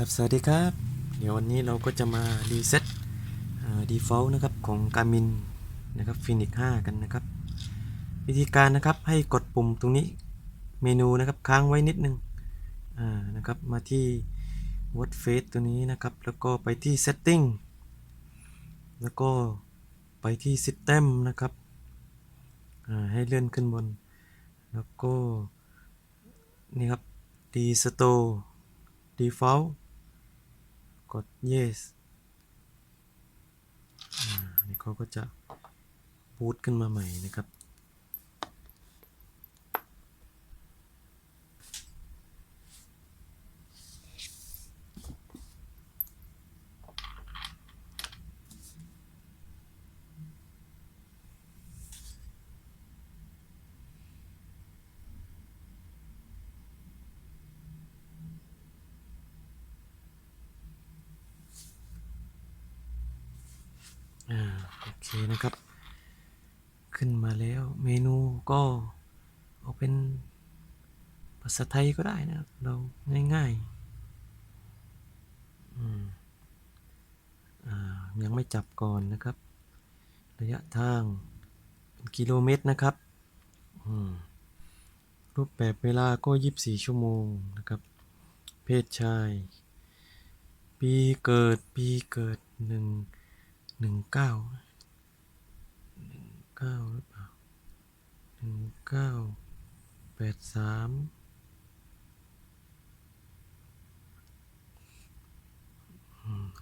ครับสวัสดีครับ เดี๋ยววันนี้เราก็จะมารีเซ็ตดีฟอลต์นะครับของการมินนะครับฟินิก5กันนะครับ วิธีการนะครับให้กดปุ่มตรงนี้เมนูนะครับค้างไว้นิดนึงอ่านะครับมาที่ Word Face ตัวนี้นะครับ แล้วก็ไปที่ Setting แล้วก็ไปที่ System นะครับอ่าให้เลื่อนขึ้นบน แล้วก็นี่ครับ Restore Default กด yes อ่านี่เขาก็จะบูตขึ้นมาใหม่นะครับ อ่าโอเคนะครับ ขึ้นมาแล้วเมนูก็เอาเป็นภาษาไทยก็ได้นะครับ เราง่ายๆอืมอ่ายังไม่จับก่อนนะครับ ระยะทางเป็นกิโลเมตรนะครับอืมรูปแบบเวลาก็ 24 ชั่วโมงนะครับ เพศชาย ปีเกิด ปีเกิดหนึ่ง หนึ่งเก้าหนึ่งเก้าหรือเปล่าหนึ่งเก้าแปดสาม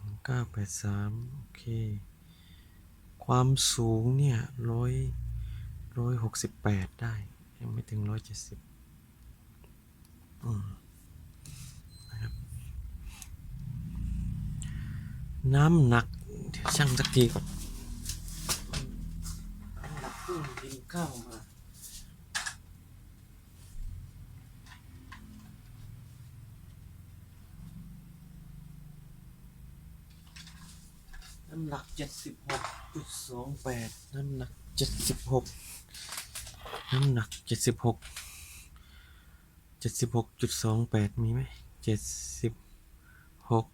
หนึ่งเก้าแปดสามโอเค ความสูงเนี่ยร้อยร้อยหกสิบแปดได้ ยังไม่ถึงร้อยเจ็ดสิบนะครับ น้ำหนัก ช่างสักทีก่อนน้ำหนักเพิ่งกินข้าวมาน้ำหนักเจ็ดสิบหกจุดสองแปดน้ำหนักเจ็ดสิบหกน้ำหนักเจ็ดสิบหกเจ็ดสิบหกจุดสองแปดมีไหมเจ็ดสิบหก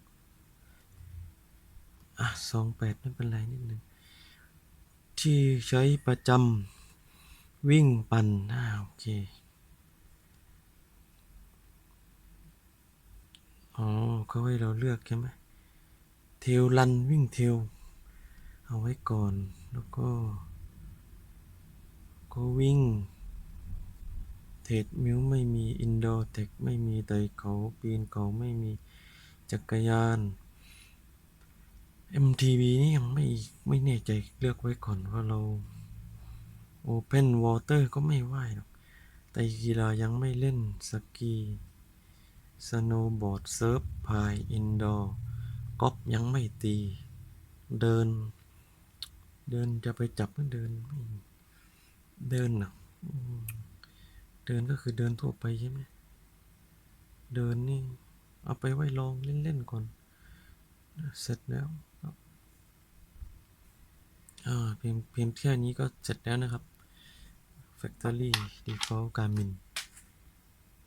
อะ สองแปดไม่เป็นไรนิดหนึ่งที่ใช้ประจำวิ่งปั่นอ่าโอเคอ๋อเขาให้เราเลือกใช่ไหมเทลรันวิ่งเทลเอาไว้ก่อนแล้วก็ ก็วิ่งเทรดมิวไม่มีอินดอร์เทคไม่มีไต่เขาปีนเขาไม่มีจักรยาน MTV นี่ยังไม่ไม่แน่ใจเลือกไว้ก่อนว่าเรา Open Water ก็ไม่ว่ายหรอก แต่กีฬายังไม่เล่นสกีสโนว์บอร์ดเซิร์ฟพายอินดอร์กอล์ฟยังไม่ตี เดิน เดินจะไปจับก็เดินเดินนะอืมเดินก็คือเดินทั่วไปใช่ไหมเดินนี่ เอาไปไว้ลองเล่น ๆ ก่อน เสร็จแล้ว อ่าเพียงเพียงแค่นี้ก็เสร็จแล้วนะครับ Factory Default Garmin